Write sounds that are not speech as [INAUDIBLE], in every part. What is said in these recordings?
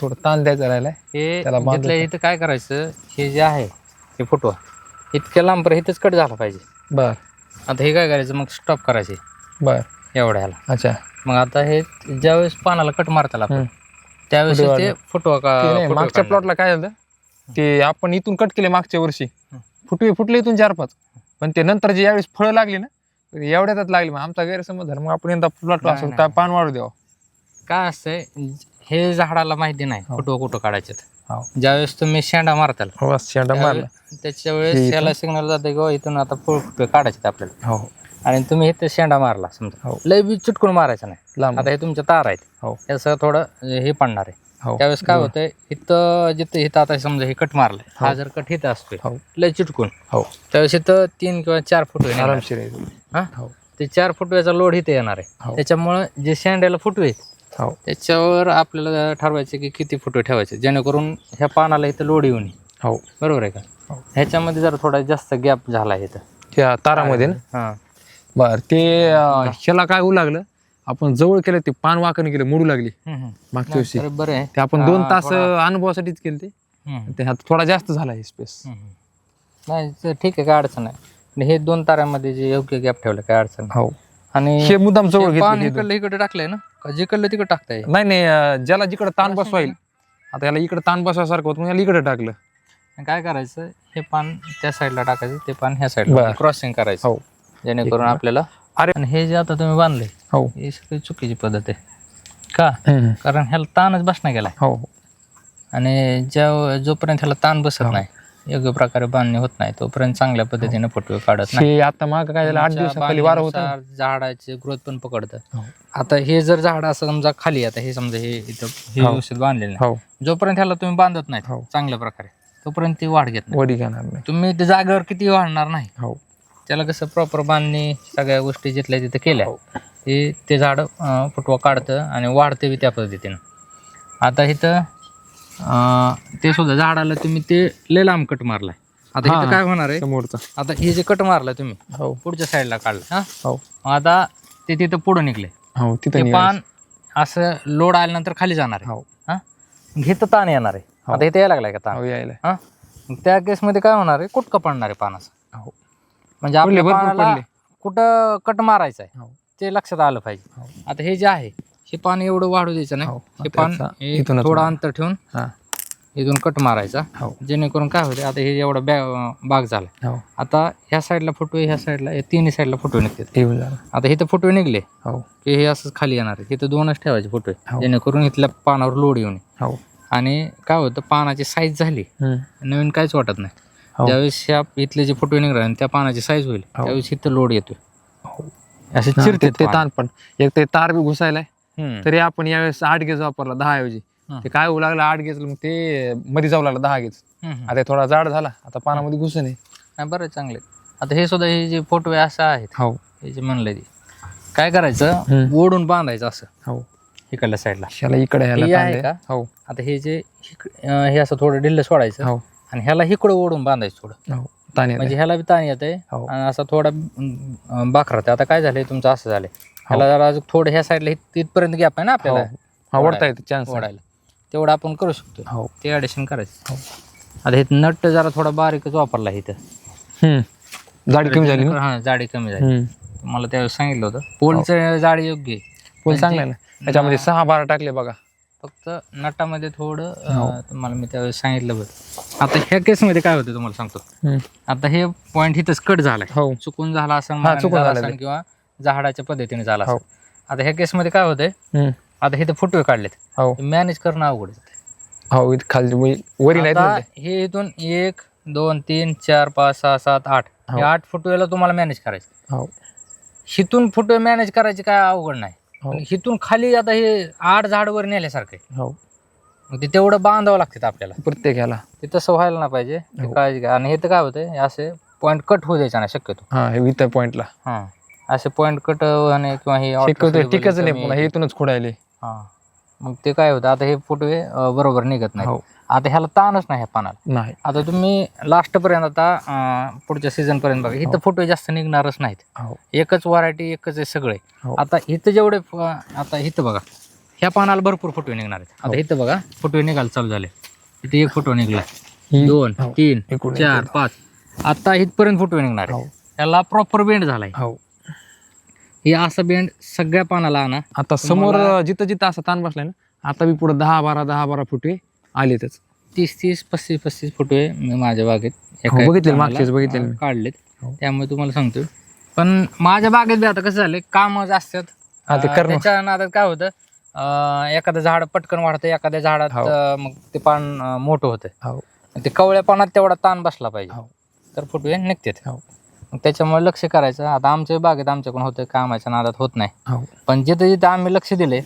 थोडं ताण द्यायचा राहिलाय. हे त्याला बांधून घेतल्या इथं काय करायचं हे जे आहे हे फुटवा. इतक्या लांब इथंच कट झाला पाहिजे. बर. आता हे काय करायचं मग स्टॉप करायचे. बर. एवढ्या ह्याला. अच्छा. मग आता हे ज्यावेळेस पानाला कट मारताल आपण हम्म. त्यावेळेस ते फुटवा का ते नाही, फुटवा मागच्या काढणार. प्लॉटला काय झालं ते आपण इथून कट केले मागच्या वर्षी. फुटवे फुटले इथून चार पाच. पण ते नंतर जे यावेळेस फळं लागली ना तर एवढ्यातच लागली. मग आमचा गैरसमज झाला. मग आपण यंदा प्लॉट नाही, नाही. पान वाढू द्यावं. काय असतंय हे झाडाला माहिती नाही हो. फुटवा कुठं काढायचे हो. ज्यावेळेस तुम्ही शेंडा मारताल हो शेंडा मारला. त्यावेळेस- त्याच्या वेळेस त्याला सिग्नल जाते किंवा इथून आता फुल फुटवे काढायचे आपल्याला. हो. आणि तुम्ही इथं शेंडा मारला समजा. हो. लय बी चुटकून मारायचं नाही. लांब. आता हे तुमच्या तार आहेत. हो. याचं थोडं हे पडणार आहे. हो. त्यावेळेस काय होतंय इथं जिथं इथं आता समजा हे कट मारलंय हा. जर कट इथं असतोय हो. लय चिटकून. हो. त्यावेळेस इथं तीन किंवा चार फुटवे निघणार. आरामशीर आहे. हा? हो. ते चार फुटव्याचा लोड इथे येणार आहे. हो. त्याच्यामुळं जे शेंड्याला फुटवे आहेत, हो. त्याच्यावर आपल्याला ठरवायचे की किती फुटवे ठेवायचे? जेणेकरून ह्या पानाला इथं लोड येऊ नये. हो. बरोबर आहे का? हो. ह्याच्यामध्ये जरा थोडा जास्त गॅप झाला आहे इथं. त्या तारामध्ये ना? हां. बर ते अं, ह्याला काय होऊ लागलं? आपण जवळ केलं ते पान वाकण केलं मोडू लागली. हम्म, हम्म. मागच्या वर्षी. तर बरं आहे. ते आपण दोन तास अनुभवासाठीच केले ते. हम्म, ते ह्यात थोडा जास्त झाला आहे स्पेस हम्म. नाही ठीक आहे काय अडचण आणि हे दोन ताऱ्यामध्ये जे योग्य गॅप ठेवलं काय अडचण नाही. हो. आणि हे मुद्दाम जवळ पान घेतले दोन. इकडलं इकडे टाकलंय ना? का जिकडलं तिकडे टाकताय? नाही नाही अं, ज्याला जिकडे ताण बसवाईल आता याला इकडे ताण बसवायसारखं होतं याला इकडे टाकलं. आणि काय करायचं हे पान त्या साईडला टाकायचं ते पान ह्या साईडला बरं. क्रॉसिंग करायचं. हो. जेणेकरून आपल्याला अरे. आणि हे जे आता तुम्ही बांधले हो. ही सगळी चुकीची पद्धत आहे. का. कारण ह्याला ताणच बसणं गेलाय. हो. आणि ज्या जोपर्यंत ह्याला ताण बसत हो. नाही योग्य प्रकारे बांधणी होत नाही तोपर्यंत चांगल्या पद्धतीने फुटवे काढत नाही हे आता माग काय झालं आठ दिवसाखाली वारं होतं. बांधणीनुसार झाडाचे ग्रोथ पण पकडतं हो. आता हे जर झाड असं समजा खाली आता हे समजा हे इथं हे हो. व्यवस्थित बांधलेलं नाही हो जोपर्यंत ह्याला तुम्ही बांधत नाही हो. चांगल्या प्रकारे तोपर्यंत ती वाढ घेत नाही वडी घेणार नाही तुम्ही ते जागेवर किती वाढणार नाही हो त्याला कसं प्रॉपर बांधणी सगळ्या गोष्टी जिथल्या तिथं केल्या हो. हे ते झाड फुटवा काढतं आणि वाढते बी त्या पद्धतीनं आता इथं अं, ते सुद्धा झाडाला तुम्ही ते लय लांब कट मारलाय. आता. इथं काय होणार आहे? समोरचा. आता हे जे कट मारलाय तुम्ही हो. पुढच्या साईडला काढलं हा? हो. मग आता ते तिथं पुढे निघले. हो ते पान असं लोड आल्यानंतर खाली जाणार आहे. हो. हा? घेतं ताण येणार आहे. आता इथे यायला लागलाय का ताण? हो यायला हा? मग त्या केसमध्ये काय होणार आहे? कुटकं पडणार आहे पानाचं हो. म्हणजे आपल्या भरपूर पानाला पडले. कुठं कट मारायचं आहे? हो. ते लक्षात आलं पाहिजे. आता हे जे आहे हे पान एवढं वाढू द्यायचं नाही. हो. हे पान त्याचा हे इथूनच थोडं. अंतर ठेवून हा. इथून कट मारायचा. हो. जेणेकरून काय होते आता हे एवढं बॅ बाग झाला. हो. आता ह्या साईडला फुटवे ह्या साईडला या तिन्ही साईडला फुटवे निघतात. येऊन झालं आता इथं फुटवे निघले. हो. की हे असंच खाली येणार आहे. इथं दोनच ठेवायचे फुटवे. हो. जेणेकरून इथल्या पानावर लोड येऊ नये. हो. आणि काय होतं पानाची साईज झाली. हम्म. नवीन काहीच वाटत नाही. हो. ज्यावेळेस ह्या इथले जे फुटवे निघणार आणि त्या पानाची साईज होईल. हो. त्यावेळेस इथं लोड येतोय. हो. असे हा, चिरते ते- ते ताण पण. एक ते तार बी घुसायलाय. तरी आपण यावेळेस आठ गेज वापरला दहा ऐवजी. ते काय होऊ लागलं आठ गेज मग ते मध्ये जाऊ लागलं दहा गेज. आता थोडा जाड झाला आता पानामध्ये घुस नाही नाही बरं चांगले. आता हे सुद्धा हे जे फुटवे असं आहेत. हो. हे जे म्हणलंय ते. काय करायचं. ओढून बांधायचं असं. हो. इकडल्या साईडला. ह्याला इकडे ह्याला हे आहे. का? हो. आता हे जे हे असं थोडं ढिल्ल सोडायचं हो. आणि ह्याला इकडं ओढून बांधायचं थोडं. हो. ताण म्हणजे ह्याला बी ताण येत आहे हो. आणि असं थोडा बाखरात. आता काय झालंय? तुमचं असं झालंय. ह्याला जरा अजून थोडं ह्या साईडला तिथपर्यंत गॅप आहे ना आपल्याला? हो हा. ओढता येते चान्स ओढायला. तेवढं आपण करू शकतो. हो. ते ॲडिशन करायचं. हो. आता हे नट जरा थोडा बारीकच वापरला इथं. जाडी कमी झाली हा जाडी कमी झाली. मला त्यावेळेस सांगितलं होतं. पोलचं जाडी योग्य आहे. पोल चांगला आहे ना? त्याच्यामध्ये सहा बारा टाकले बघा. फक्त नटामध्ये थोडं हो. तुम्हाला मी त्यावेळेस सांगितलं बरं. आता ह्या केसमध्ये काय होतं तुम्हाला सांगतो. आता हे पॉईंट इथंच कट झालाय. हो. चुकून झाला असं हा, चुकून झालं ते. किंवा झाडाच्या पद्धतीने झाला हो. असेल आता ह्या केसमध्ये काय होतंय? हम्म. आता हे फुटवे काढलेत. हो. मॅनेज करणं अवघड आहे. हो इथं खाली वरी- वरी आता हे इथून एक दोन तीन चार पाच सहा सात आठ. हो. हे आठ फुटवेला तुम्हाला मॅनेज करायचं. हो. हिथून फुटवे मॅनेज करायचे काय अवघड नाही. हो. पण हिथून खाली आता हे आठ झाडवर नेल्यासारखं आहे. हो. मग ते तेवढं बांधावं लागतं आपल्याला. प्रत्येक ह्याला. ते तसं व्हायला नाही पाहिजे. ते हो. काळजी घ्या. आणि हे तर काय होतंय? हे असे पॉईंट कट होऊ द्यायचा नाही शक्यतो. हा हे इथं पॉइंटला हां. असे पॉईंट कट होणे किंवा हे टिकच नाही कमी- पुन्हा हे इथूनच खोडायले हां. मग ते काय होतं आता हे फुटवे अं, बरोबर निघत नाही हो. आता ह्याला ताणच नाही ह्या पानाला. नाही. आता तुम्ही लास्ट पर्यंत आता अं, पुढच्या सीझन पर्यंत बघा इथं फुटवे जास्त निघणारच नाहीत. हो. एकच व्हरायटी एकच आहे सगळे. हो. आता इथं जेवढे फ- आता इथं बघा ह्या पानाला भरपूर फुटवे निघणार आहेत. आता इथं बघा फुटवे निघायला चालू झाले. इथे एक फुटवा निघला. ही- दोन हो. तीन एकूण चार पाच. आता इथपर्यंत फुटवे निघणार हो. आहे त्याला प्रॉपर बेंड झालाय. हो. हे असा बेंड सगळ्या पानाला आणा. आता समोर तुम्हाला- जिथं जिथं असा ताण बसलाय ना आता मी पुढे दहा बारा दहा बारा फुटे आलेतच तीस तीस पस्तीस पस्तीस फुटवे मी माझ्या बागेत एका हो, बघितले, मागचेच बघितले. काढलेत. हो. त्यामुळे तुम्हाला सांगतो पण माझ्या बागेत बी आता कसं झालंय काम असतात हा, ते अं, करणं. त्याच्या नादात काय होतं अं, एखादं झाड पटकन वाढतं एखाद्या झाडात हो. अं, मग ते पान अं, मोठं होतं. हो. ते कवळ्या पानात तेवढा ताण बसला पाहिजे. हो. तर फुटवे निघतात. हो. मग त्याच्यामुळे लक्ष करायचं. आता आमच्या बागेत आमच्याकडून होतं कामाच्या नादात होत नाही. हो. पण जिथं जिथं आम्ही लक्ष दिले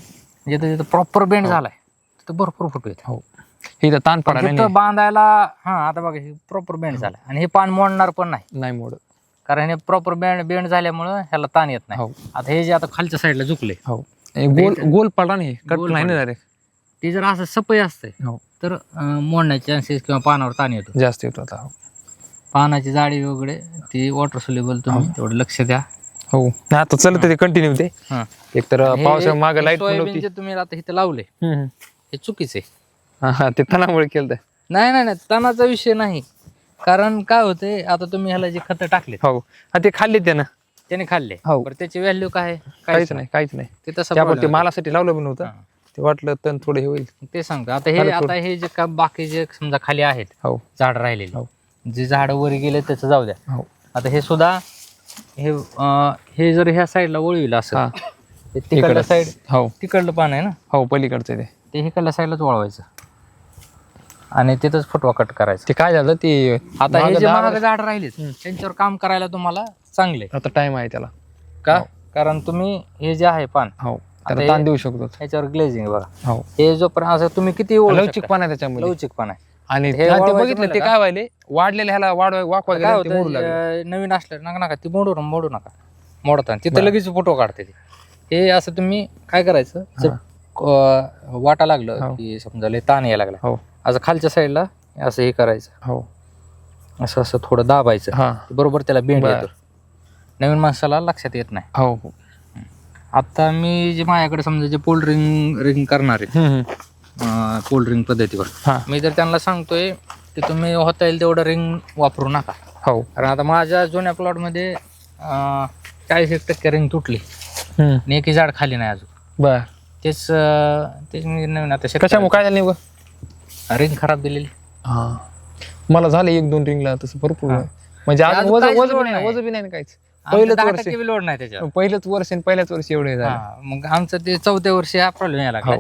जिथं जिथं प्रॉपर बेंड झालाय तिथं भरपूर फुटवे आहेत. हो. हे इथं ताण पडायला तिथं बांधायला हा आता बघा हे प्रॉपर बेंड झाला आणि हे पान मोडणार पण नाही. नाही मोड कारण हे प्रॉपर बेंड बेंड झाल्यामुळं ह्याला ताण येत नाही. हो. आता हे जे आता खालच्या साईडला झुकले. हो. हे गोल गोल पडला नाही कट गोल नाही ना पडला. डायरेक्ट ते जर असं सपय असतंय हो. तर अं, मोडण्याचे चान्सेस किंवा पानावर ताण येतो. जास्त येतो आता हो. पानाची जाडी वगैरे ती वॉटर सोल्युबल तुम्ही तेवढं लक्ष द्या. हो. नाही आता चलत ते कंटिन्यू ते. हा. एक तर हे- पावसा मागे हे लाइट सोयाबीन जे तुम्ही आता इथं लावले. हे चुकीचे. हा हा ते तणामुळे केलं नाही नाही नाही तणाचा विषय नाही. कारण काय होते आता तुम्ही ह्याला जे खतं टाकले हो. हा ते खाल्ले त्यानं. त्याने खाल्ले. हो. बरं त्याची व्हॅल्यू काय आहे? काहीच नाही काहीच नाही. ते तसं ते ते problem आहे. मालासाठी लावलं पण नव्हतं. हा. ते वाटलं तण थोडं हे होईल. ते सांगतो. आता हे आता हे जे का बाकी जे समजा खाली आहेत हो. झाड राहिलेले हो. जे झाड वर गेले त्याचं जाऊ द्या. हो. आता हे सुद्धा हे अं, हे जर ह्या साईडला वळविलं असं हा. तिकडल्या इकडं. साईड हो. तिकडलं पान आहे ना? हो पलीकडचं ते. ते हिकडल्या साईडलाच वळवायचं. आणि तिथंच फुटवा कट करायचा. ते काय झालं ते आता हे जे महाग झाड राहिलेत त्यांच्यावर काम करायला तुम्हाला चांगले. आता टाइम आहे त्याला. का? कारण तुम्ही हे जे आहे पान हो. त्याला हे- ताण देऊ शकतो. ह्याच्यावर ग्लेझिंग बघा. हो. हे जोपर्यंत असं तुम्ही किती ओळखू लवचिक शकता. पण आहे त्याच्यामध्ये. लवचिक पान आहे. आणि हे हा, ते बघितलं ते म्हणलं काय व्हायले? वाढलेले ह्याला वाढ वाकवा काय गेलं ते मोडू लागले. नवीन असलं नका नका ती मोडू मोडू नका. मोडताना तिथं लगेच फोटो काढते ते. हे असं तुम्ही काय करायचं? जर अं, वाटा लागलं हो. की समजा लय ताण यायला लागला. हो. असं खालच्या साईडला असं हे करायचं. हो. असं असं थोडं दाबायचं. हा. बरोबर त्याला बेंड बरं. येतो. नवीन माणसाला लक्षात येत नाही. हो. आता मी जे माझ्याकडे समजा जे कोल्ड ड्रिंक रिंग करणार हम्म, हम्म. कोल्ड ड्रिंक पद्धतीवर. मी जर त्यांना सांगतोय की तुम्ही होता येईल तेवढं रिंग वापरू नका. हो. कारण आता माझ्या जुन्या प्लॉटमध्ये चाळीस एक टक्के रिंग तुटली. आणि एकही झाड खाली नाही अजून. बर. तेच तेच मी नवीन आता कशामुळे? काय झालं रिंग खराब दिलेली. हा. मला झालं एक दोन रिंगला तसं भरपूर. म्हणजे अजून नाही बी नाही काहीच. पहिलंच वर्ष. लोड नाही त्याच्यावर पहिलंच वर्ष आणि पहिल्याच वर्षी एवढे झाले. मग आमचं ते चौथ्या वर्षी हा प्रॉब्लेम यायला लागला.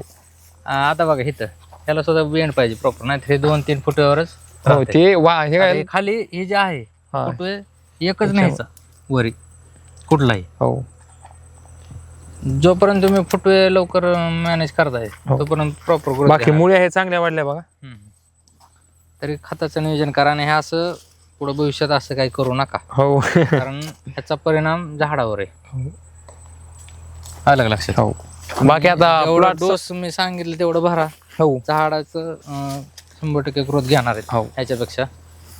आता बघा इथं. त्याला सुद्धा बेंड पाहिजे प्रॉपर नाही हे दोन तीन फुटावरच हो राहतंय. ते वा हे काय? हे खाली हे जे आहे हा. फुटवे एकच न्यायचा वरी कुठलाही. हो. जोपर्यंत तुम्ही फुटवे लवकर मॅनेज करताय हो. तोपर्यंत प्रॉपर बाकी मुळे हे चांगल्या वाढल्या बघा. तरी खताचं नियोजन करा आणि हे असं पुढे भविष्यात असं काही करू नका. हो. कारण ह्याचा परिणाम झाडावर आहे. आलं लक्षात? हो. बाकी आता एवढा डोस मी सांगितलं तेवढं भरा. हो. झाडाचं अं, शंभर टक्के ग्रोथ घेणार आहेत. हो. ह्याच्यापेक्षा.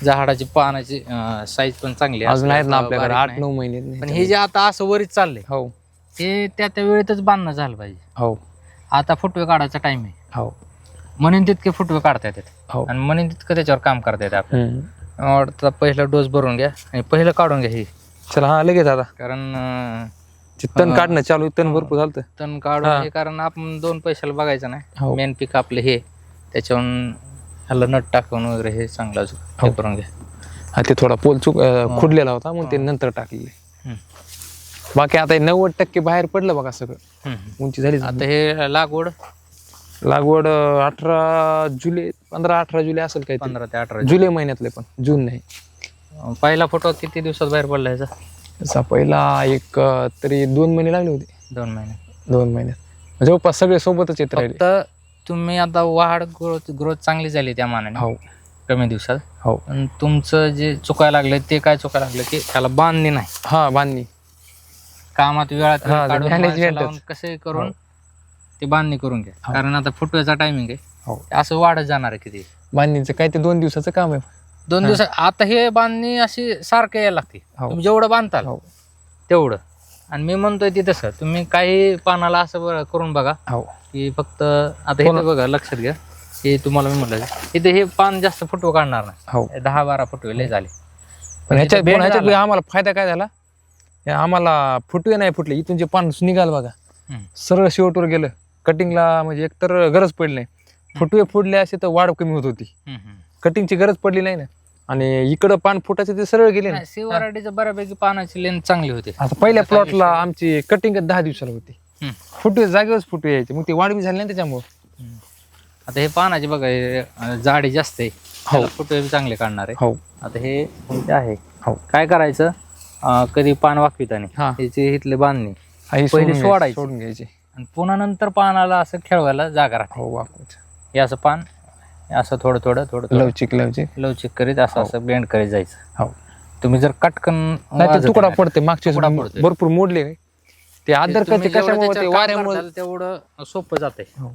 झाडाची पानाची साईज पण चांगली आहे. अजून आहेत ना असं आपल्याकडे बारीक आठ नाही. नऊ महिने पण हे जे आता असं वरीच चाललंय हो. हे त्या त्या वेळेतच बांधणं झालं पाहिजे. हो. आता फुटवे काढायचा टाइम आहे. हो. म्हणून तितके फुटवे काढता येतात. हो. आणि म्हणून तितकं त्याच्यावर काम करता येतं आपल्याला हम्म. मला वाटतं पहिला डोस भरून घ्या आणि पहिलं काढून घ्या ही. चला हा लगेच आता. कारण अं, ते तण हा. काढणं चालू आहे, तण भरपूर झालं तण काढून हा. हे कारण आपण दोन पैशाला बघायचं नाही. हो. मेन पीक आपलं हे. त्याच्यावरून ह्याला नट टाकून वगैरे हे चांगलं अजून हे. हो. करून घ्या. हा ते थोडा पोल चुक अं, खुडलेला होता मग ते नंतर टाकलेले हम्म. बाकी आता हे नव्वद टक्के बाहेर पडलं बघा सगळं. हम्म. उंची झाली आता हे लागवड? लागवड अं, अठरा जुलै पंधरा अठरा जुलै असेल काही पंधरा ते अठरा जुलै. महिन्यातले पण जून नाही. पहिला फोटो किती दिवसात बाहेर पडला ह्याचा? तसा पहिला एक अं, तरी दोन महिने लागले होते. दोन महिने. दोन महिन्यात जवळपास सगळे सोबतच येत राहिले. फक्त तुम्ही आता वाढ ग्रोथ ग्रोथ चांगली झाली त्या मानाने. हो. कमी दिवसात. हो. पण तुमचं जे चुकायला लागलं ते काय चुकायला लागलं की त्याला बांधणी नाही. हा बांधणी. कामात वेळात वेळ हा, काढून management माणसं च. लावून कसंही करून ते बांधणी करून घ्या. हो. कारण आता फुटव्याचा टायमिंग आहे. हो. असं वाढत जाणार आहे किती? बांधणीचं काय ते दोन दिवसाचं काम आहे. दोन दिवस आता हे बांधणी अशी सारखं यायला लागते. हो. तुम्ही जेवढं बांधताल हो. तेवढं. आणि मी म्हणतोय ते तसं. तुम्ही काही पानाला असं बरं करून बघा. हो. की फक्त आता हे बघा लक्षात घ्या. हे तुम्हाला मी म्हटलं. इथे हे पान जास्त फुटवं काढणार नाही. हो. दहा बारा फुटवे लय झाले. पण ह्याच्यात पण ह्याच्यात झाला. आम्हाला फायदा काय झाला? हे आम्हाला फुटवे नाही फुटले. इथून जे पान निघाल बघा. हम्म. सरळ शेवटवर गेलं. कटिंगला म्हणजे एकतर गरज पडली नाही. फुटवे फुटले असे तर वाढ कमी होत होती. हम्म, हम्म. कटिंगची गरज पडली नाही ना. आणि इकडं पान फुटायचे ते सरळ गेले ना. नाही, वरायटीचं बऱ्यापैकी पानाची लेंथ चांगली होती. आता पहिल्या प्लॉटला आमची कटिंग दहा दिवसाला होती. हम्म. फुटवे जागेवरच फुटवे यायचे. मग ते वाढ बी झाली नाही त्याच्यामुळे. आता हे पानाची बघा हे, अं, जाडी जास्त आहे. त्याला फुटवे बी चांगले काढणार आहे. हो. आता हे आहे? हो. काय करायचं? अं, कधी पान वाकविताना. हा. इथले बांधणी. आई पहिले सोडून घ्यायची, सोडायची. सोडून घ्यायचे. आणि पुन्हा नंतर पानाला असं खेळवायला जागा राहते. हो वापरायचं हे असं पान हे असं थोडं थोडं थोडं लवचिक लवचिक. लवचिक करीत असं असं ब्लेंड करीत जायचं. हो. तुम्ही जर कटकन नाही ते तुकडा पडते मागच्या तुकडा पडतोय. भरपूर मोडले. ते आदर करते जेवढं कशामुळे ते त्याच्यावर काम वाऱ्यामुळे करताल तेवढं सोपं जाते हो.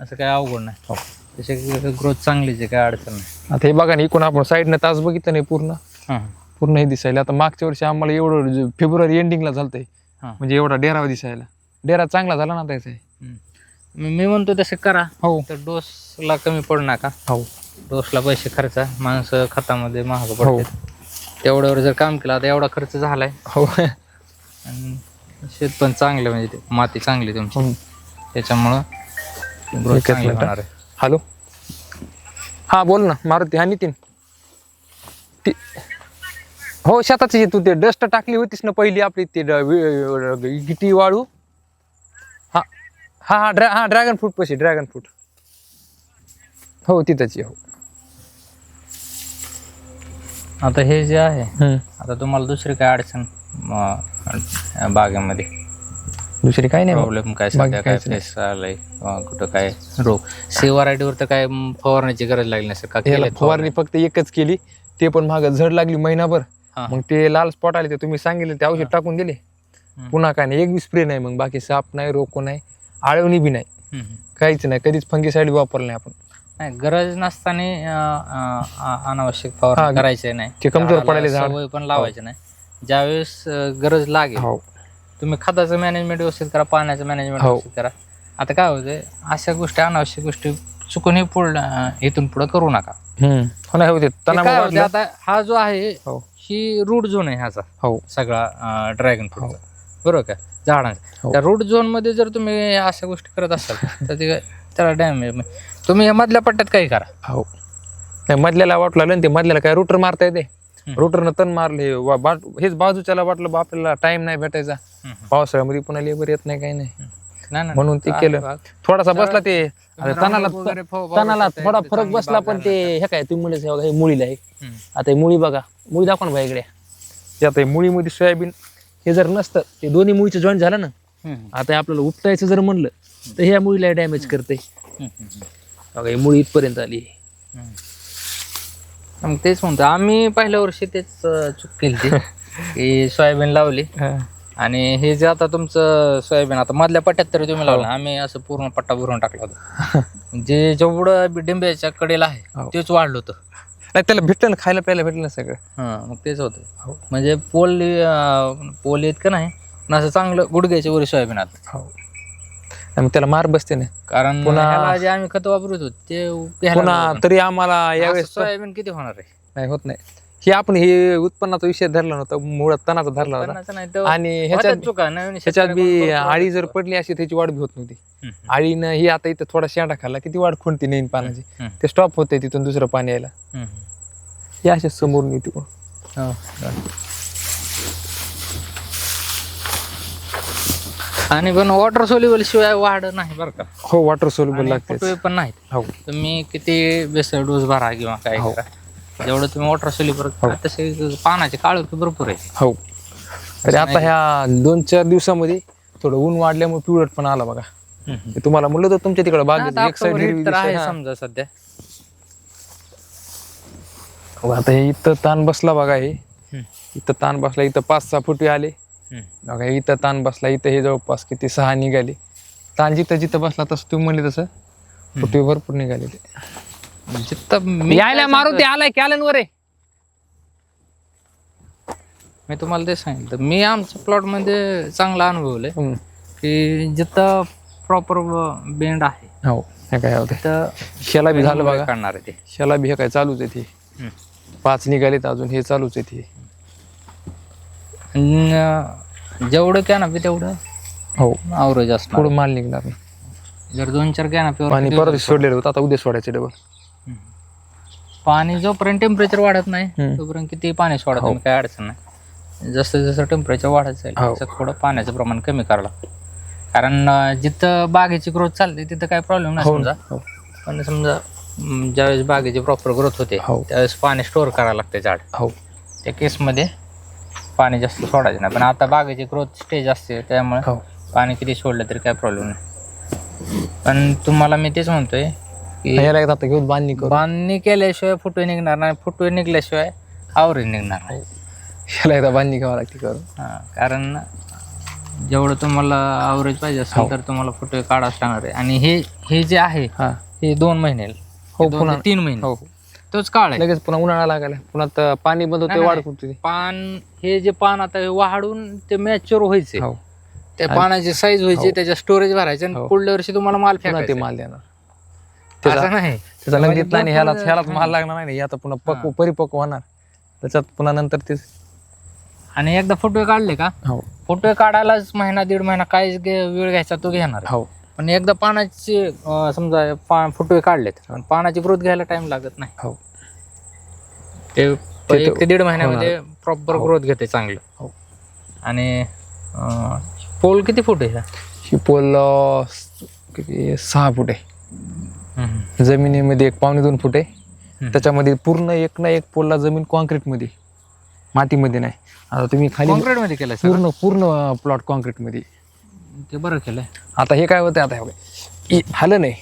असं काय अवघड नाही. हो. तसे ग्रोथ चांगलीच आहे काय अडचण नाही. आता हे बघा ना इकडून आपण साईडनं तास बघितलं नाही पूर्ण. हं, पूर्ण हे दिसायला. आता मागच्या वर्षी आम्हाला एवढं जे फेब्रुवारी एंडिंगला झालतंय. हं. म्हणजे एवढा डेरावा दिसायला. डेरा चांगला झाला ना त्याचा हं. मी म्हणतो तसे करा. हो. तर डोसला कमी पडू नका. हो. डोसला पैसे खर्चा. माणसं खतामध्ये महाग हो. पडतात. तेवढ्यावर जर काम केलं आता एवढा खर्च झालाय. हो. आणि शेत पण चांगलं म्हणजे ते माती चांगली तुमची. हं. त्याच्यामुळं ग्रोथ एकच चांगली मिनिट. होणार आहे. हॅलो. हा बोल ना मारुती. हा नितीन. ती हो शेताची. तू ते डस्ट टाकली होतीस ना पहिली आपली ते ड- वि- गिटी वाळू. हा हा ड्रॅ हा ड्रॅगन फ्रूट पशी ड्रॅगन फ्रूट हो तिथंची हो. आता हे जे आहे हम्म. आता तुम्हाला दुसरी काय अडचण म, बागेमध्ये? दुसरी काही नाही प्रॉब्लेम काय बाकी सध्या काय काहीच नाही. फेस आलाय किंवा कुठं काय रोग? सी व्हरायटीवर तर काय म, फवारण्याची गरज लागली नसेल का? याला केलंय फवारणी फक्त एकच केली ते पण माग झड लागली महिनाभर. हा. मग ते लाल स्पॉट आले ते तुम्ही सांगितले ते औषध टाकून दिले. पुन्हा काय नाही एक बी स्प्रे नाही मग बाकी साप नाही रोको नाही. आळवणी बी नाही. काहीच नाही. कधीच फंगीसाईड वापरलं नाही आपण. नाही गरज नसताना अनावश्यक फवारणी करायचे नाही. ते कमजोर पडायले झाड. पण लावायचे नाही. ज्यावेळेस गरज लागेल हो. तुम्ही खताचं मॅनेजमेंट व्यवस्थित करा पाण्याचं मॅनेजमेंट हो. व्यवस्थित करा. आता काय होतंय अशा गोष्टी अनावश्यक गोष्टी चुकूनही पुढं इथून पुढे करू नका. हो आता हा जो आहे हो. रूट झोन आहे ह्याचा हो. सगळा ड्रॅगन फ्रूटचा बरोबर का? झाडांचा हो. त्या रूट झोनमध्ये जर तुम्ही अशा गोष्टी करत असाल तर ते त्याला डॅमेज तुम्ही या मधल्या पट्ट्यात काही करा. हो. नाही मधल्याला वाटलं ना ते मधल्याला काय रोटर मारता येते. रोटरनं तण मारले वा- हेच बाजूच्याला वाटलं बा आपल्याला टाइम नाही भेटायचा. पावसाळ्यामध्ये पुन्हा लेबर येत नाही काही नाही. नाही, नाही, म्हणून ते केलं. थोडासा बसला ते आता तणाला वगैरे फव- वावरत तणाला थोडा फरक बसला पण ते हे काय तुम्ही मुलीच हे मुळीला आहे. हम्म. आता हे मुळी बघा मुळी दाखवा ना भाई इकडे. आता मुळीमध्ये सोयाबीन हे जर नसतं ते दोन्ही मुळीचं जॉईन झालं ना. आता हे आपल्याला उपटायचं जर म्हणलं तर ह्या मुळीला डॅमेज करते ही मुळी इथपर्यंत आली. मग तेच म्हणतो आम्ही पहिल्या वर्षी तेच चूक केली ती [LAUGHS] की सोयाबीन लावली. आणि हे जे आता तुमचं सोयाबीन आता मधल्या पट्ट्यात तरी तुम्ही लावलं. आम्ही असं पूर्ण पट्टा भरून टाकला होता. [LAUGHS] जे जेवढं डिंब्याच्या कडेला आहे हो. तेच वाढलं होतं. नाही त्याला भेटलं ना खायला प्यायला भेटलं ना सगळं. हा मग तेच होतं. हो. म्हणजे पोल अं, पोल इतकं नाही पण असं चांगलं गुडघ्याच्या वरी सोयाबीन आलं हो. आणि मग त्याला मार बसते ना. कारण पुन्हा- ह्याला जे आम्ही खत वापरत होतो ते ह्याला पुन्हा. तरी आम्हाला असं यावेळेस सोयाबीन किती होणार आहे? नाही होत नाही. हे आपण हे उत्पन्नाचा विषय धरला नव्हता मुळात तणाचा धरला होता. नाही आणि ह्याच्यात ह्याच्यात बी आळी जर पडली अशी त्याची वाढ बी होत नव्हती. आळीनं ही आता इथं थोडा शेंडा खाल्ला किती वाढ खुंटती नाही पाण्याची. ते स्टॉप होते तिथून दुसरं पाणी यायला. हे असे समोर नाही तिकडून हो. आणि पण वॉटर सोल्युबल शिवाय वाढ नाही बरं का. हो वॉटर सोल्युबल लागते पण नाहीत. हो. तुम्ही किती बेसल डोस भरा किंवा काय हो. करा. जेवढं तुम्ही वॉटर सोल्युबल तसे पानाचे काळ भरपूर आहे हो. तरी आता ह्या दोन चार दिवसामध्ये थोडं ऊन वाढल्यामुळे पिवळट पण आला बघा. ते तुम्हाला म्हणलं तर तुमच्या तिकडे बाग आता एक साईड October हिरवी heat तर आहे दिसते, हा. समजा सध्या. हो, आता हे इथं ताण बसला बघा हे. हम्म. इथं ताण बसला इथं पाच सहा फुटवे आले. हम्म. बघा इथं ताण बसला इथं हे जवळपास किती सहा निघाले. ताण जिथं जिथं बसला तसं तुम्ही म्हणले तसं फुटवे भरपूर निघाले ते जिथं मी यायला काय सांगतोय- आलाय कॅलन वर आहे. मी तुम्हाला ते सांगितलं. मी आमच्या प्लॉटमध्ये चांगला अनुभवलंय हम्म. की जिथं प्रॉपर बेंड आहे हो हे काय होते शेला बी झालं बघा. काढणार आहे ते. शेला बी हे काय चालूच आहे ते. पाच निघालेत अजून हे चालूच आहे ते. आणि, अं, जेवढं कॅनपी तेवढं हो. आवरेज असणार पुढं माल निघणार नाही. जर दोन चार कॅनपीवर पाणी परत सोडलेलं होतं आता उद्या सोडायचे डबल पाणी जोपर्यंत टेम्परेचर वाढत नाही. तोपर्यंत किती पाणी सोडा तुम्ही काय अडचण नाही. जसं जसं टेम्परेचर वाढत जाईल हो. तसं थोडं पाण्याचं प्रमाण कमी करावं लागतं. कारण जिथं बागेची ग्रोथ चालते तिथं काय प्रॉब्लेम नाही हो समजा. हो. पण समजा ज्यावेळेस बागेची प्रॉपर ग्रोथ होते हो. त्यावेळेस पाणी स्टोअर करावं लागते झाड. हो. त्या केसमध्ये पाणी जास्त सोडायचं नाही. पण आता बागेची ग्रोथ स्टेज असते त्यामुळे हो. पाणी किती सोडलं तरी काय प्रॉब्लेम नाही. पण तुम्हाला मी तेच म्हणतोय की याला एकदा आता घेऊन बांधणी करू बांधणी केल्याशिवाय फुटवे निघणार नाही. फुटवे निघल्याशिवाय आवरेज निघणार नाही. याला एकदा बांधणी घ्यावं लागते करून. हा, कारण जेवढं तुम्हाला आवरेज पाहिजे हो. असेल तर तुम्हाला फुटवे काढावंच लागणार आहे. आणि हे हे जे आहे हा. हे दोन महिने हो दोन पुन्हा ते तीन महिने हो. तोच काळ आहे. लगेच पुन्हा उन्हाळा लागायला पुन्हा पाणी बंद होते नाही, वाढ नाही. होते. पान हे जे पान आता हे वाढून ते मॅच्युअर व्हायचे हो. त्या पानाची साईज व्हायची त्याच्या स्टोरेज भरायचे आणि हो. पुढल्या वर्षी तुम्हाला माल पुन्हा ते फेकायचा माल देणार असं नाही. त्याचा नाही ह्याला ह्यालाच माल लागणार नाही. आता पुन्हा पक्व परिपक्व होणार. त्याच्यात पुन्हा नंतर ते आणि एकदा फुटवे काढले का? हो. फुटवे काढायलाच महिना दीड महिना काय वेळ घ्यायचा तो घेणार. हो. पण एकदा पानाचे अं, समजा पा फुटवे काढलेत. पण पानाची ग्रोथ घ्यायला टाइम लागत नाही. हो. ते ते एक ते दीड महिन्यामध्ये प्रॉपर हो. ग्रोथ घेते चांगलं. हो. आणि पोल किती फूट आहे ही पोल अं, किती? सहा फूट आहे. हा? जमिनीमध्ये एक पावणे दोन फूट आहे. त्याच्यामध्ये पूर्ण एक ना एक पोलला जमीन कॉन्क्रीटमध्ये. मातीमध्ये नाही. आता तुम्ही खाली कॉन्क्रीटमध्ये केलं पूर्ण पूर्ण प्लॉट कॉन्क्रीटमध्ये. ते बरं केलंय. आता हे काय होतं आता हे हालं नाही.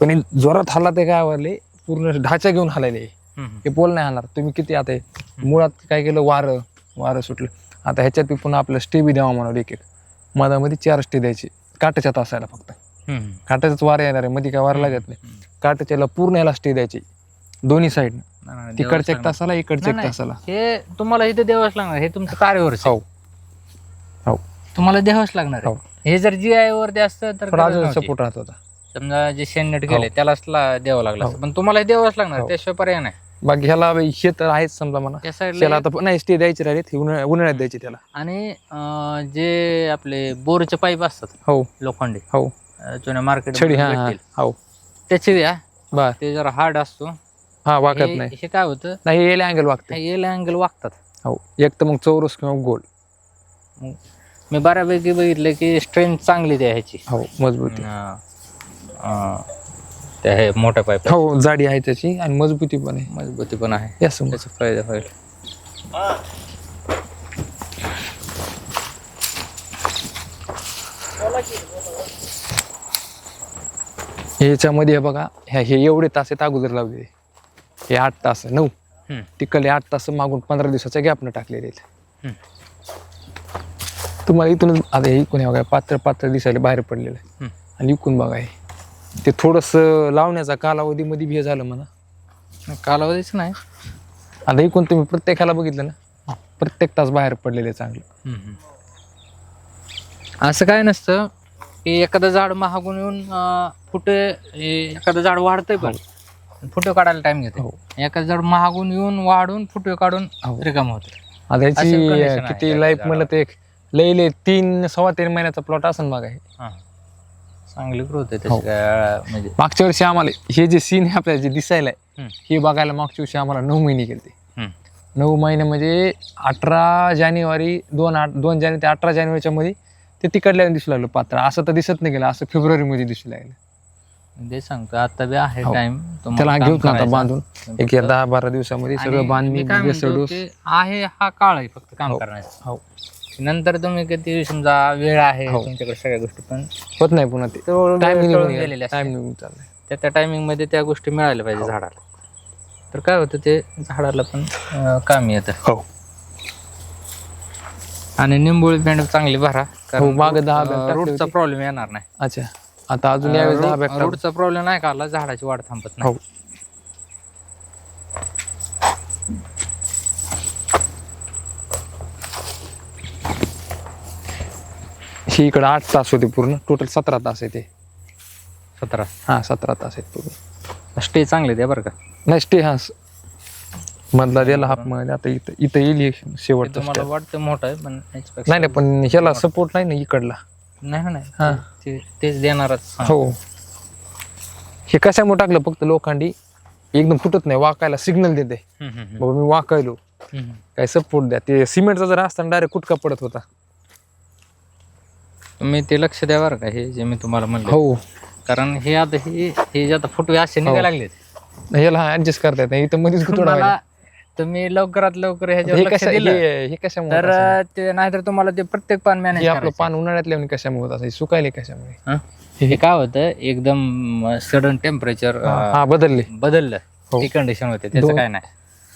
पण जोरात हल्ला ते काय वारले पूर्ण ढाचा घेऊन हलायले. हे पोल नाही हलणार. तुम्ही किती आता मुळात काय केलं? वारं वारं सुटलं. आता ह्याच्यात पुन्हा आपलं स्टे बी द्यावा म्हणावं एक एक. मधामध्ये चार स्टे द्यायचे. काटाच्यात असायला फक्त. हम्म. काटाच्याच वारं येणार आहे. मध्ये काय वारं लागत नाही. काटाच्याला पूर्ण याला स्टे द्यायचे. दोन्ही साईड तिकडच्या एक तासाला इकडच्या एक तासाला. हे तुम्हाला इथे द्यावंच लागणार. हे तुमचं कार्यवरच हो. हो. तुम्हाला द्यावंच लागणार. हो. हे जर जी आय वरती असतं तर. सपोर्ट राहत होता. समजा जे शेणनेट गेले त्यालाच द्यावं लागलं. पण तुम्हाला हे द्यावंच लागणार. हो. त्याशिवाय पर्याय नाही. बाकी ह्याला हे तर आहेच समजा म्हणा. त्या साईडला त्याला आता नाही स्टे द्यायचे राहिले. उन्हाळ्यात द्यायचे त्याला. आणि जे आपले बोरचे पाईप असतात हो. लोखंडी. हो. अं, जुन्या मार्केट छडी हा हा हो. त्याचे द्या. बर. ते जरा हार्ड असतो. हा वाकत हे नाही. हे काय होतं? नाही हे अँगल वागते येल अँगल वागतात हो. एक तर मग चौरस किंवा गोल. मग मी बऱ्यापैकी बघितलं की स्ट्रेंथ चांगली द्या ह्याची. हो मजबूती. अं, अं, त्या हे मोठ्या पाईप हो जाडी आहे त्याची आणि मजबूती पण आहे. मजबूती पण आहे. या समोर. त्याचा फायदा होईल. ह्याच्यामध्ये हे बघा ह्या हे एवढे तास आहेत अगोदर लावलेले. हे आठ तास नऊ. तिकडले आठ तास मागून पंधरा दिवसाच्या गॅपनं टाकलेले आहेत. तुम्हाला इथून आता हे इकून हे बघा पात्र पात्र दिसायला बाहेर पडलेलं आहे. आणि इकून बघा हे. ते थोडंसं लावण्याचा कालावधीमध्ये हे झालं म्हणा. कालावधीच नाही. आता इकून तुम्ही प्रत्येकाला बघितलं ना? प्रत्येक तास बाहेर पडलेले चांगलं. असं काय नसतं की एखादं झाड महागून येऊन फुटे हे एखादं झाड वाढतंय पण फुटे काढायला टाइम घेते हो. एखादं झाड महागून येऊन वाढून फुटे काढून हो. रिकाम होते आहे किती लाईफ झाडाला. म्हणलं ते एक लई तीन सव्वा तीन महिन्याचा प्लॉट असेल बघा हे हा. चांगली ग्रोथ आहे हो. त्याची म्हणजे मागच्या वर्षी आम्हाला हे जे सीन आहे आपल्याला जे दिसायला आहे. हे बघायला मागच्या वर्षी आम्हाला नऊ महिने गेले. नऊ महिने म्हणजे अठरा जानेवारी दोन आठ दोन जानेवारी ते अठरा जानेवारीच्या मध्ये ते तिकडल्या दिसू लागलं पात्र असं तर दिसत नाही गेलं असं फेब्रुवारी मध्ये दिसू लागलं ते सांगतो आता बी आहे हो. टाइम त्याला घेऊ ना आता बांधून? एक दहा बारा दिवसामध्ये सगळं बांधणी बेसडूस आहे हा काळ आहे फक्त काम हो. करण्याचा. हो. नंतर तुम्ही किती समजा वेळ आहे हो. तुमच्याकडे सगळ्या गोष्टी पण होत नाही पुन्हा ते. तो टाइम वेळ निघून टळून गेलेली असते. टाइम निघून चाललंय त्या त्या टायमिंगमध्ये त्या गोष्टी मिळायला पाहिजे हो. झाडाला. तर काय होतं ते झाडाला पण अं, कामी येतं. हो. आणि निंबोळी पेंड चांगली भरा हो, मागं दहा टाकली रूटचा. प्रॉब्लेम येणार नाही. अच्छा. आता अजून यावेळेस दहा बॅग रोडचा प्रॉब्लेम नाही का? आला झाडाची वाढ थांबत नाही. हो. ही आठ तास होते पूर्ण. टोटल सतरा तास आहे ते. सतरा? हा सतरा तास आहेत पूर्ण. स्टे चांगले द्या बरं का? नाही स्टे हा मधला दिला हाफमध्ये आता इथं इथं येईल शेवटचं मला वाटतं मोठं आहे पण नाही नाही पण ह्याला सपोर्ट नाही ना इकडला. नाही नाही. हा. ते- तेच देणारच. हो. हे. कशामुळे टाकलं? फक्त लोखंडी. एकदम फुटत नाही. वाकायला सिग्नल देते. हम्म, हम्म, हम्म. बाबा मी वाकायलो. हम्म. काय सपोर्ट द्या. ते सिमेंटचा जर असताना डायरेक्ट कुटका पडत होता. तुम्ही ते लक्ष द्या बरं का हे जे मी तुम्हाला म्हणलं. हो. कारण हे आता हे हे जे आता फुटवे असे निघायला लागलेत. ह्याला ऍडजस्ट करता येत नाही. इथं मध्येच. तुम्हाला तुम्ही लवकरात लवकर ह्याच्यावर हे लक्ष कशा दिलं. हे हे कशामुळे तर होत असेल? ते नाहीतर तुम्हाला ते प्रत्येक पान हे मॅनेज आपलं पान उन्हाळ्यातल्या आणि कशामुळे होत असेल? सुकायले कशामुळे? हे? काय होतं? एकदम सडन टेम्परेचर हा बदलले. बदललं. हो. ती कंडिशन होते. त्याचं दोन- काय नाही.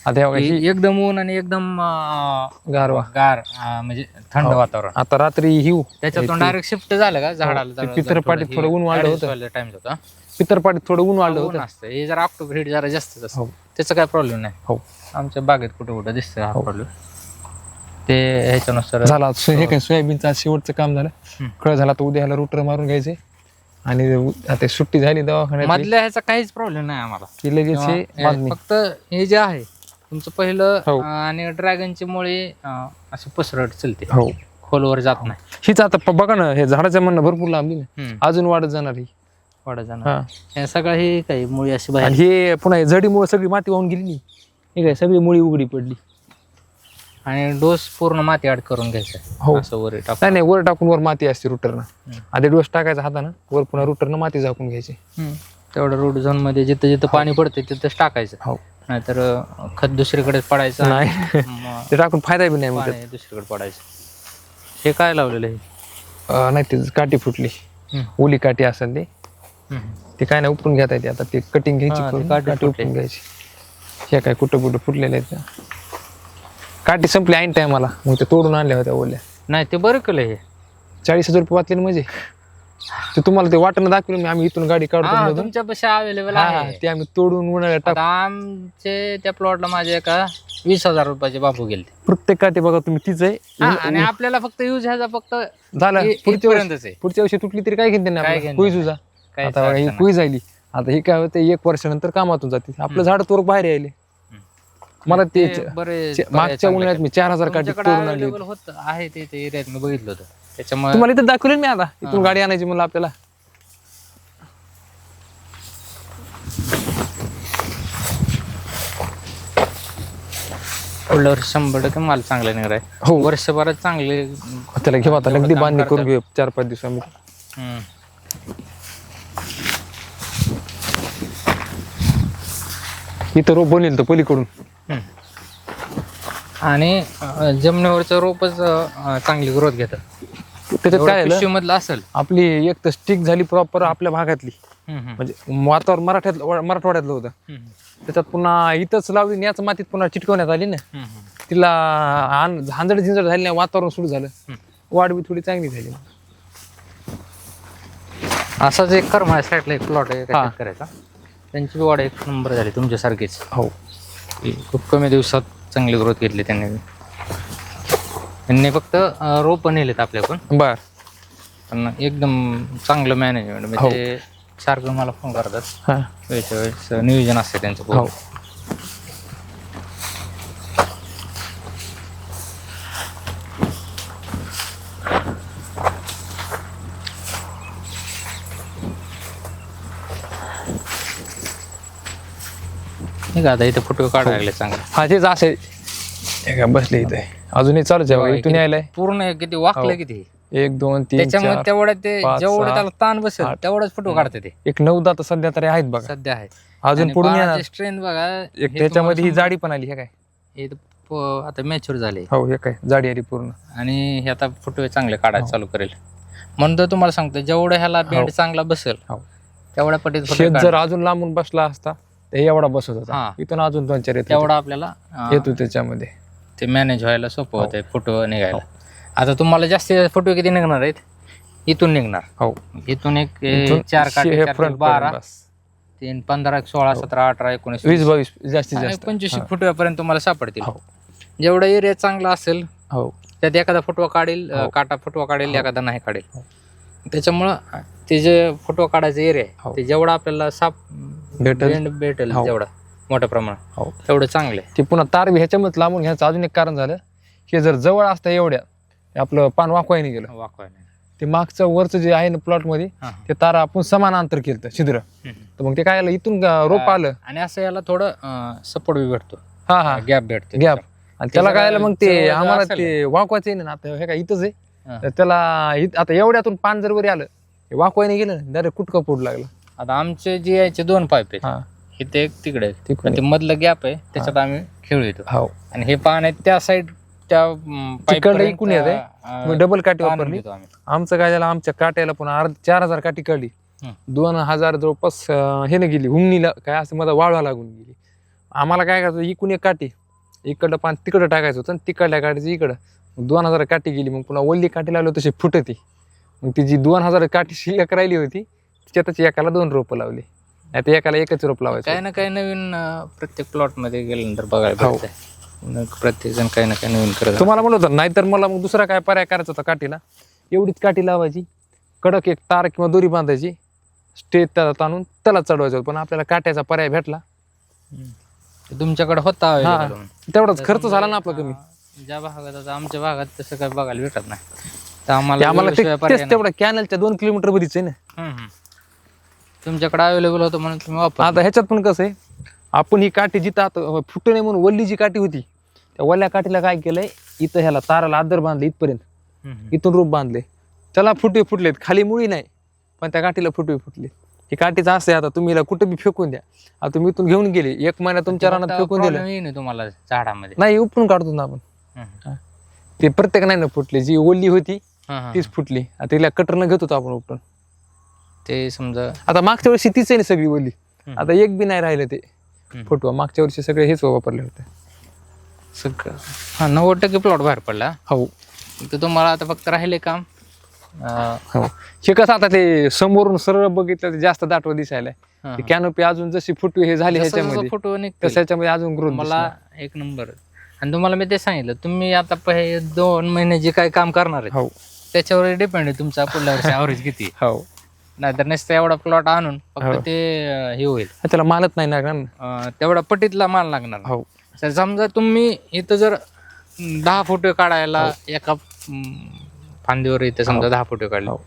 आता हे बघा, ही हे एकदम ऊन आणि एकदम अं, गारवा. गार अं, म्हणजे थंड हो. वातावरण. आता रात्री हिव त्याच्यातून डायरेक्ट शिफ्ट झालं का? झाडाला हो, ते पितरपाटीत थोडं ऊन वाढलं होतं. टाइम होता पितरपाटीत थोडं ऊन वाढलं ऊन होतं. असतं. हे जरा ऑक्टोबर हिट जरा जास्तच असतं. हो. त्याचं काय प्रॉब्लेम नाही. हो. आमच्या बागेत कुठं कुठं दिसतं हा हो. प्रॉब्लेम ते ह्याच्यानुसार झाला सो- हे काय सोयाबीनचं आज शेवटचं काम झालं. कळ झाला तर उद्या ह्याला रुटर मारून घ्यायचे. आणि उ- आता सुट्टी झाली दवाखान्यात मधल्या ह्याचा काहीच प्रॉब्लेम नाही आम्हाला. की लगेच हे किंवा, बांधणी अं, फक्त हे जे आहे तुमचं पहिलं हो. अं, आणि ड्रॅगनची मुळे अं, अशी पसरट चलते. हो. खोलवर जात नाही. हीच आता प- बघा ना हे झाडाच्या म्हणणं भरपूर लांबली ना हम्म. अजून वाढत जाणार ही वाढत जाणार. हा. हे सगळं हे काही मुळी अशी आणि हे पुन्हा हे जडीमुळे सगळी माती वाहून गेली नाही हे काय सगळी मुळी उघडी पडली. आणि डोस पूर्ण माती आड करून घ्यायचा हो. असं वर टाकून. नाही नाही वर टाकून वर माती असते रुटरनं. आधी डोस टाकायचा हातानं वर पुन्हा रुटरनं माती झाकून घ्यायची. तेवढं रोड झोनमध्ये जिथं जिथं पाणी पडते तिथंच टाकायचं. हो. नाहीतर अं, खत दुसरीकडे पडायचं. नाही. मग ते टाकून फायदा बी नाही मग पाणी दुसरीकडे पडायचं. हे काय लावलेलं आहे? अं, नाही ते काठी फुटली. हम्म. ओली काठी असेल ते. हम्म. ते काय नाही उपटून घेता येते. आता ते कटिंग घ्यायची हा, ते करून, काठी काठी फुटली. उपटून घ्यायची. हे काय कुठं कुठं फुटलेले आहेत त्या. काठी संपली ऐन टायमाला मग ते तोडून आणल्या होत्या ओल्या. नाही ते बरं केलं हे. चाळीस हजार रुपये वाचले ना म्हणजे ते तुम्हाला ते वाटणं दाखवलं मी आम्ही इथून गाडी काढतो मधून. तुमच्या पैसे अवेलेबल हा, आहे. ते आम्ही तोडून उन्हाळ्यात टाक आता आमचे त्या प्लॉटला माझे एका वीस हजार रुपयाचे बापू गेले प्रत्येक काठी बघा तुम्ही तीच आहे. आणि आपल्याला फक्त यूज ह्याचा फक्त झालं. इ- पुढच्या वर्षी आहे. पुढच्या वर्षी तुटली तरी काय घेते काय घेणं नाही. काहीच आता बघा ही अडचण कुई झाली. आता हे काय होतं एक वर्षानंतर कामातून जाते. आपलं झाड तोर बाहेर यायले. मला ते बरे मागच्या उन्हाळ्यात मी चार हजार काठी तोडून आणली होत. आहे ते ते एरियात मी बघितलं होतं. त्याच्यामुळे तुम्हाला इथं दाखवले मी आता. इथून गाडी आणायची म्हणलं आपल्याला. पुढल्या वर्षी शंभर टक्के माल चांगला निघाला आहे. हो. वर्षभरात चांगले त्याला घेऊ आता अगदी बांधणी करून. घेऊ चार पाच दिवसामध्ये हम्म. इथं रोप बनेल तर पलीकडून हम्म. आणि अं, जमिनीवरचं रोपच अं, चांगली ग्रोथ घेतं त्याच्यात काय झालं मधलं असेल आपली एक तर स्टिक झाली प्रॉपर आपल्या भागातली हम्म, हम्म. म्हणजे वातावरण मराठ्यात मराठवाड्यातलं होतं हम्म, त्याच्यात पुन्हा इथंच लावली आणि याच मातीत पुन्हा चिटकवण्यात आली ना हम्म, हम्म. तिला आन- झांजड झिंजड झाली नाही वातावरण सुरू झालं हम्म. वाढ बी थोडी चांगली झाली असाच एक कर माझ्या साईडला एक प्लॉट आहे हा. त्याच्यात करायचा त्यांची बी वाढ एक नंबर झाली तुमच्यासारखीच. हो. खूप कमी दिवसात चांगली ग्रोथ घेतली त्यांनी. त्यांनी फक्त रोप नेलेत आपल्याकडून बर. पण एकदम चांगलं मॅनेजमेंट म्हणजे सारखं मला फोन करतात. हा. वेळच्या वेळेस नियोजन असते त्यांचं हो. पूर्ण. ठीक आहे आता इथे फोटो काढायला लागले चांगले. हा तेच असे हे बसले इथे? अजूनही चालूच आहे बघा. इथून यायलाय. पूर्ण किती वाकलं हो. किती? एक दोन तीन त्याच्यामुळे चार तेवढं ते पाच, जेवढं सहा, त्याला ताण बसेल. तेवढंच फोटो काढते ते. एक नऊ दात सध्या तरी आहेत बघा. सध्या आहे अजून पुढून येणार. स्ट्रेंथ बघा एक त्याच्यामध्ये ही जाडी पण आली हे काय? हे तर प- आता मॅच्युअर झाले. हो हे काय? जाडी आली पूर्ण. आणि हे आता फोटो चांगले काढायला चालू करेल. म्हणून तर तुम्हाला सांगतो जेवढं ह्याला बेंड चांगला बसेल हो. तेवढ्या पटीत शेत. जर अजून लांबून बसला असता हे एवढा बसत हा. होता इथून अजून दोन चार येत होते. तेवढा आपल्याला अं, येतो त्याच्यामध्ये. ते मॅनेज व्हायला सोपं होतं फोटो निघायला. आता तुम्हाला जास्त फोटो किती निघणार आहेत? इथून निघणार. हो. इथून एक ए, इथून चार शे- काटे हे front बारा. बस. तीन पंधरा एक सोळा सतरा अठरा एकोणीस वीस बावीस जास्तीत आणि जास्त. पंचवीस फुटव्यापर्यंत तुम्हाला सापडतील. हो. जेवढा एरिया चांगला असेल हो. त्यात एखादा फुटवा काढेल अं, काटा फुटवा काढेल एखादा नाही काढेल. त्याच्यामुळं ते जे फुटवा काढायचा एरिया आहे हो. ते जेवढा आपल्याला साप भेटेल. भेटेल हो. तेवढा मोठ्या प्रमाणात. हो. तेवढं चांगलं आहे ते पुन्हा तार बी ह्याच्यामध्ये लांबून घ्यायचं अजून एक कारण झालं हे जर जवळ असतं एवढ्या आपलं पान वाकवायने गेलं. वाकवाय नाही ते मागचं वरचं जे आहे ना प्लॉटमध्ये हा. ते तार आपण समान अंतर केलं छिद्र. हम्म. तर मग ते काय आलं इथून रोप आलं. आणि असं याला थोडं सपोर्ट बी भेटतो. हा हा. गॅप भेटतो. गॅप आणि त्याला काय आलं मग ते जवळ आम्हाला असेल. ते वाकवायचं आहे ना आता हे काय इथंच आहे. हा. तर त्याला इत- आता एवढ्यातून पान जर वरी आलं हे वाकवायने गेलं डायरेक्ट कुटका पोट लागला. आता आमचे जे यायचे दोन पाईप आहेत हा. इथे एक तिकडे आहे. तिकडे. आणि ते मधलं गॅप आहे त्याच्यात आम्ही खेळू येतो. हो. आणि हे पान आहे त्या साईड त्या अं, pipe तिकडलं पर्यंत, इकून येते अं, मग डबल काठी आणून वापरली. आम्ही. आमचं काय झालं आमच्या काट्याला पुन्हा अर्ध चार हजार काठी काढली हं. दोन हजार जवळपास अं, हे गेली हुमणीला काय असं मला वाळवा लागून गेली. आम्हाला काय करायचं इकून एक काठी इकडं पान तिकडं टाकायचं होतं आणि तिकडल्या काठीचं इकडं. मग दोन हजार काठी गेली मग पुन्हा वल्ली काठी लावली तशी फुटती. मग ती जी दोन हजार काठी शिल्लक राहिली होती तिच्यातच एकाला दोन रोपं लावली नाही तर एकाला एकच रोप लावायचं काही ना काही नवीन अं, प्रत्येक प्लॉटमध्ये गेल्यानंतर बघायला हो. भेटतंय प्रत्येक जण काही ना काही नवीन करत तुम्हाला म्हणत होतं नाहीतर मला मग दुसरा काय पर्याय करायचा होता काठीला एवढीच काठी लावायची कडक एक तार किंवा दोरी बांधायची स्टेज त्याला ताणून त्याला चढवायचं होतं पण आपल्याला काट्याचा पर्याय भेटला. तुमच्याकडे होता हा available म्हणून. तेवढाच खर्च झाला ना आपला कमी ज्या भागात आता आमच्या भागात तसं काही बघायला भेटत नाही तर ते आम्हाला आम्हाला ते- वेगळ्याशिवाय पर्याय तेच तेवढा कॅनलच्या दोन किलोमीटर मध्येच आहे ना नाही. हम्म, हम्म. तुमच्याकडे अवेलेबल होतं म्हणून तुम्ही वापर आता ह्याच्यात पण कसं आहे आपण ही काठी जिथं आता फुटू नये म्हणून वल्ली जी काठी होती त्या वल्ल्या काठीला काय केलंय इथं ह्याला ताराला आदर बांधले इथपर्यंत. इथून रूप बांधले. त्याला फुटवे फुटलेत खाली मुळी नाही पण त्या काठीला फुटवे फुटले. ही काठीचं असं आहे आता तुम्ही हिला कुठं बी फेकून द्या. आता तुम्ही इथून घेऊन गेले एक महिना तुमच्या रानात फेकून दिलं. तुम्हाला झाडामध्ये. नाही उपटून काढतो ना आपण. ते प्रत्येक नाही ना फुटले जी ओली होती. तीच फुटली. आता तिला कटरनं घेत होतो आपण उपटून. ते समजा आता मागच्या वर्षी तीच आहे ना सगळी ओली हम्म. आता एक बी नाही राहिलं ते. फुटवा मागच्या वर्षी सगळे हेच वापरले होते. सगळं. हा नव्वद टक्के प्लॉट बाहेर पडला. हो. तर तुम्हाला आता फक्त राहिले काम. हो. हे कसं आता ते समोरून सरळ बघितलं तर जास्त दाटव दिसायला ते कॅनोपी अजून जशी फुटवी हे झाली ह्याच्यामध्ये फोटो ह्याच्यामध्ये अजून ग्रोथ मला एक नंबर आणि तुम्हाला मी ते सांगितलं तुम्ही आता पहिले दोन महिने जे काही काम करणार आहे हो. त्याच्यावर डिपेंड आहे तुमचा पुढल्या वर्षी [LAUGHS] ॲव्हरेज किती. हो. नाहीतर नुसतं एवढा प्लॉट आणून हो. फक्त ते अं, हे होईल. त्याला मानत नाही ना. कारण अं, तेवढा पटीतला माल लागणार. हो. तर समजा तुम्ही इथं जर अं, दहा फोटो काढायला एका अं, फांदीवर इथं समजा दहा फोटो काढले. हो.